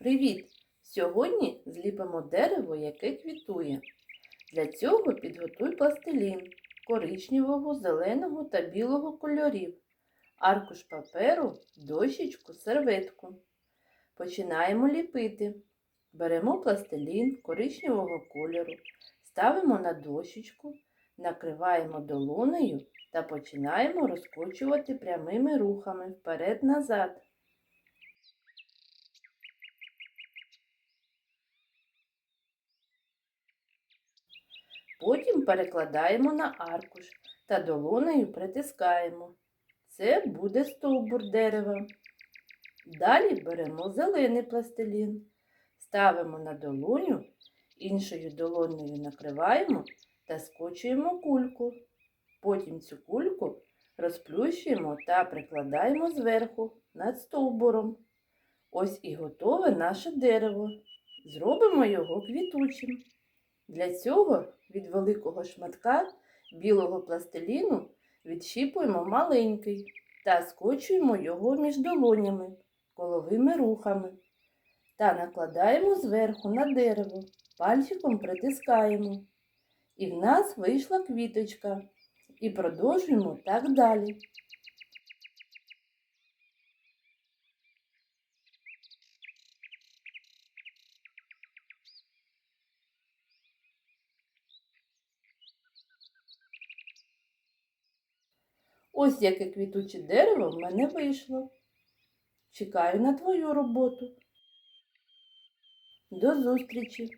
Привіт! Сьогодні зліпимо дерево, яке квітує. Для цього підготуй пластилін коричневого, зеленого та білого кольорів, аркуш паперу, дощечку, серветку. Починаємо ліпити. Беремо пластилін коричневого кольору, ставимо на дощечку, накриваємо долонею та починаємо розкочувати прямими рухами вперед-назад. Потім перекладаємо на аркуш та долонею притискаємо. Це буде стовбур дерева. Далі беремо зелений пластилін, ставимо на долоню, іншою долонею накриваємо та скочуємо кульку. Потім цю кульку розплющуємо та прикладаємо зверху над стовбуром. Ось і готове наше дерево. Зробимо його квітучим. Для цього від великого шматка білого пластиліну відщіпуємо маленький та скочуємо його між долонями коловими рухами та накладаємо зверху на дерево, пальчиком притискаємо. І в нас вийшла квіточка. І продовжуємо так далі. Ось яке квітуче дерево в мене вийшло. Чекаю на твою роботу. До зустрічі!